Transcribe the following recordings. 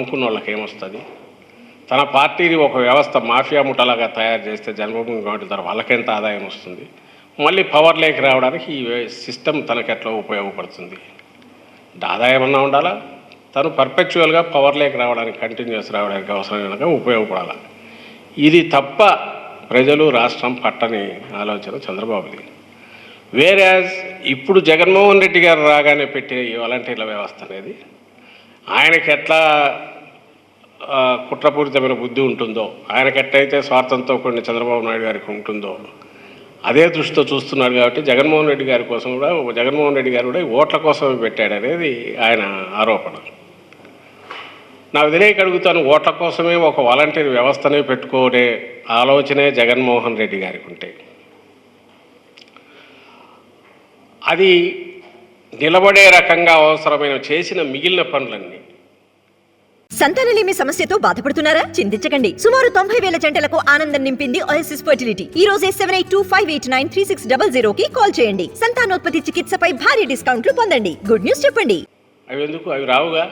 నమ్ముకున్న వాళ్ళకి ఏమొస్తుంది తన పార్టీని ఒక వ్యవస్థ మాఫియా ముఠలాగా తయారు చేస్తే జన్మభూమి కాబట్టి ద్వారా వాళ్ళకెంత ఆదాయం వస్తుంది మళ్ళీ పవర్ లేక రావడానికి ఈ సిస్టమ్ తనకు ఎట్లా ఉపయోగపడుతుంది? ఆదాయం అన్నా ఉండాలా? తను పర్పెక్చువల్గా పవర్ లేక రావడానికి కంటిన్యూస్ రావడానికి అవసరమైన ఉపయోగపడాలి? ఇది తప్ప ప్రజలు రాష్ట్రం పట్టని ఆలోచన చంద్రబాబుది. వేరేజ్ ఇప్పుడు జగన్మోహన్ రెడ్డి గారు రాగానే పెట్టిన ఈ వాలంటీర్ల వ్యవస్థ అనేది ఆయనకి ఎట్లా కుట్రపూరితమైన బుద్ధి ఉంటుందో ఆయనకి ఎట్టయితే స్వార్థంతో కొన్ని చంద్రబాబు నాయుడు గారికి ఉంటుందో అదే దృష్టితో చూస్తున్నాడు కాబట్టి జగన్మోహన్ రెడ్డి గారి కోసం కూడా జగన్మోహన్ రెడ్డి గారు కూడా ఓట్ల కోసమే పెట్టాడు అనేది ఆయన ఆరోపణ. నాకు తెలియక అడుగుతాను ఓట్ల కోసమే ఒక వాలంటీర్ వ్యవస్థనే పెట్టుకోనే ఆలోచనే జగన్మోహన్ రెడ్డి గారికి ఉంటే. అది నిలబడే రకంగా అవసరమైన చేసిన మిగిలిన పనులన్నీ సంతానలేమి సమస్యతో బాధపడుతున్నారా? చింతించకండి. సుమారు తొంభై వేల జంటలకు ఆనందం నింపింది ఓఎస్ఎస్ ఫర్టిలిటీ ఈ రోజే seven eight two five eight nine three six double zero కి కాల్ చేయండి. సంతానోత్పత్తి చికిత్సపై భారీ డిస్కౌంట్లు పొందండి. గుడ్ న్యూస్ చెప్పండి. అవి ఎందుకు? అవి రావుగా.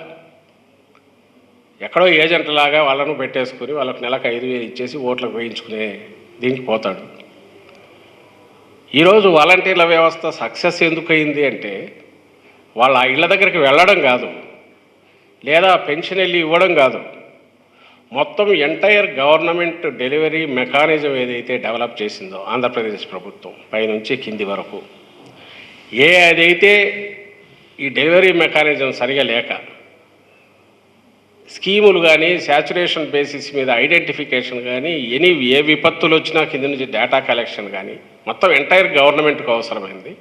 ఎక్కడో ఏజెంట్ లాగా వాళ్ళను పెట్టేసుకుని వాళ్ళకి నెలకు ఐదు వేలు ఇచ్చేసి ఓట్లకు వేయించుకునే దీనికి పోతాడు. ఈరోజు వాలంటీర్ల వ్యవస్థ సక్సెస్ ఎందుకు అయింది అంటే వాళ్ళ ఇళ్ళ దగ్గరికి వెళ్ళడం కాదు. లేదా పెన్షన్ వెళ్ళి ఇవ్వడం కాదు. మొత్తం ఎంటైర్ గవర్నమెంట్ డెలివరీ మెకానిజం ఏదైతే డెవలప్ చేసిందో ఆంధ్రప్రదేశ్ ప్రభుత్వం పైనుంచి కింది వరకు. ఏ అదైతే ఈ డెలివరీ మెకానిజం సరిగా లేక స్కీములు కానీ శాచురేషన్ బేసిస్ మీద ఐడెంటిఫికేషన్ కానీ ఎనీ ఏ విపత్తులు వచ్చినా కింద నుంచి డేటా కలెక్షన్ కానీ మొత్తం ఎంటైర్ గవర్నమెంట్కు అవసరమైంది.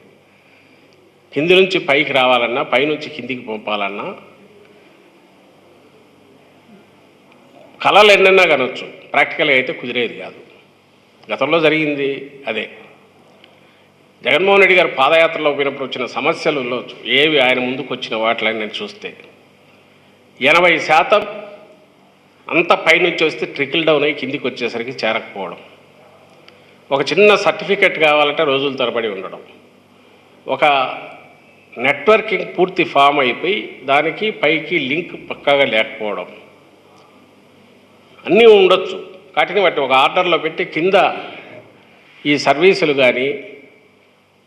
కింది నుంచి పైకి రావాలన్నా పైనుంచి కిందికి పంపాలన్నా కళలు ఎన్నైనా కనొచ్చు. ప్రాక్టికల్గా అయితే కుదిరేది కాదు. గతంలో జరిగింది అదే. జగన్మోహన్ రెడ్డి గారు పాదయాత్రలో పోయినప్పుడు వచ్చిన సమస్యలలో ఏవి ఆయన ముందుకు వచ్చిన వాటిని నేను చూస్తే ఎనభై శాతం అంత పైనుంచి వస్తే ట్రికిల్ డౌన్ అయ్యి కిందికి వచ్చేసరికి చేరకపోవడం. ఒక చిన్న సర్టిఫికెట్ కావాలంటే రోజుల తరబడి ఉండడం. ఒక నెట్వర్కింగ్ పూర్తి ఫామ్ అయిపోయి దానికి పైకి లింక్ పక్కాగా లేకపోవడం. అన్నీ ఉండొచ్చు. వాటిని వాటి ఒక ఆర్డర్లో పెట్టి కింద ఈ సర్వీసులు కానీ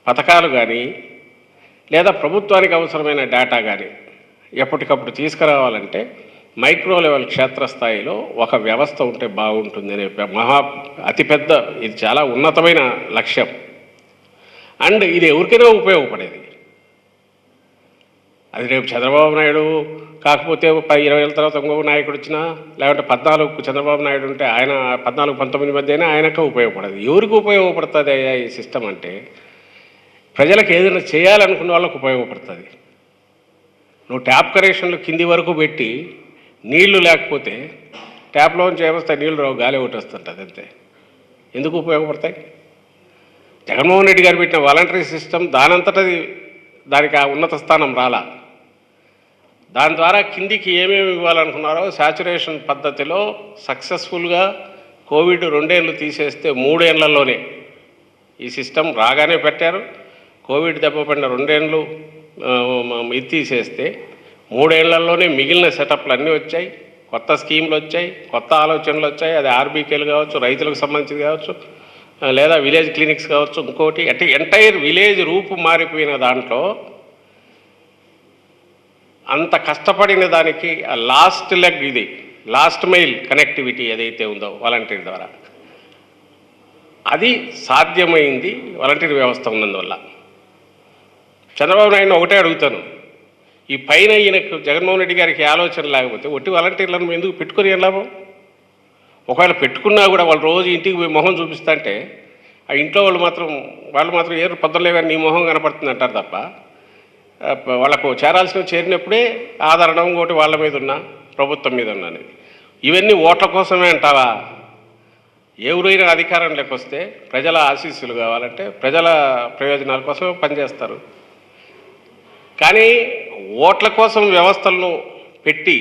పథకాలు కానీ లేదా ప్రభుత్వానికి అవసరమైన డేటా కానీ ఎప్పటికప్పుడు తీసుకురావాలంటే మైక్రో లెవెల్ క్షేత్రస్థాయిలో ఒక వ్యవస్థ ఉంటే బాగుంటుంది అనే మహా అతిపెద్ద ఇది చాలా ఉన్నతమైన లక్ష్యం. అండ్ ఇది ఎవరికైనా ఉపయోగపడేది. అది రేపు చంద్రబాబు నాయుడు కాకపోతే ప- ఇరవై ఏళ్ళ తర్వాత ఇంకొక నాయకుడు వచ్చినా లేకుంటే పద్నాలుగు చంద్రబాబు నాయుడు ఉంటే ఆయన పద్నాలుగు పంతొమ్మిది మధ్య అయినా ఆయనకు ఉపయోగపడదు. ఎవరికి ఉపయోగపడుతుంది అయ్యా ఈ సిస్టమ్ అంటే ప్రజలకు ఏదైనా చేయాలనుకున్న వాళ్ళకు ఉపయోగపడుతుంది. నువ్వు ట్యాప్ కరెక్షన్లు కింది వరకు పెట్టి నీళ్ళు లేకపోతే ట్యాప్లోంచి ఏమొస్తాయి? నీళ్ళు రావు గాలి ఒకటి వస్తుంటుంది అంతే. ఎందుకు ఉపయోగపడతాయి? జగన్మోహన్ రెడ్డి గారు పెట్టిన వాలంటరీ సిస్టమ్ దానంతటది దానికి ఆ ఉన్నత స్థానం రాలా. దాని ద్వారా కిందికి ఏమేమి ఇవ్వాలనుకున్నారో శాచురేషన్ పద్ధతిలో సక్సెస్ఫుల్గా కోవిడ్ రెండేళ్ళు తీసేస్తే మూడేళ్ళలోనే ఈ సిస్టమ్ రాగానే పెట్టారు. కోవిడ్ దెబ్బపడిన రెండేళ్ళు ఇది తీసేస్తే మూడేళ్ళలోనే మిగిలిన సెటప్లు అన్నీ వచ్చాయి. కొత్త స్కీమ్లు వచ్చాయి కొత్త ఆలోచనలు వచ్చాయి. అది ఆర్బీకేలు కావచ్చు రైతులకు సంబంధించింది కావచ్చు లేదా విలేజ్ క్లినిక్స్ కావచ్చు ఇంకోటి. అంటే ఎంటైర్ విలేజ్ రూపు మారిపోయిన దాంట్లో అంత కష్టపడిన దానికి ఆ లాస్ట్ లెగ్ ఇది లాస్ట్ మైల్ కనెక్టివిటీ ఏదైతే ఉందో వాలంటీర్ ద్వారా. అది సాధ్యమైంది వాలంటీర్ వ్యవస్థ ఉన్నందువల్ల. చంద్రబాబు నాయుడు ఒకటే అడుగుతాను. ఈ పైన ఈయనకు జగన్మోహన్ రెడ్డి గారికి ఆలోచన లేకపోతే ఒట్టి వాలంటీర్లను ఎందుకు పెట్టుకొని ఏం లాభం? ఒకవేళ పెట్టుకున్నా కూడా వాళ్ళు రోజు ఇంటికి పోయి మొహం చూపిస్తా అంటే ఆ ఇంట్లో వాళ్ళు మాత్రం వాళ్ళు మాత్రం ఏ పొద్దులే కానీ నీ మొహం కనపడుతుంది అంటారు తప్ప వాళ్ళకు చేరాల్సిన చేరినప్పుడే ఆదరణ ఇంకోటి వాళ్ళ మీద ఉన్నా ప్రభుత్వం మీద ఉన్నా అనేది. ఇవన్నీ ఓట్ల కోసమే అంటావా? ఎవరైనా అధికారం లేకొస్తే ప్రజల ఆశీస్సులు కావాలంటే ప్రజల ప్రయోజనాల కోసమే పనిచేస్తారు. కానీ ఓట్ల కోసం వ్యవస్థలను పెట్టి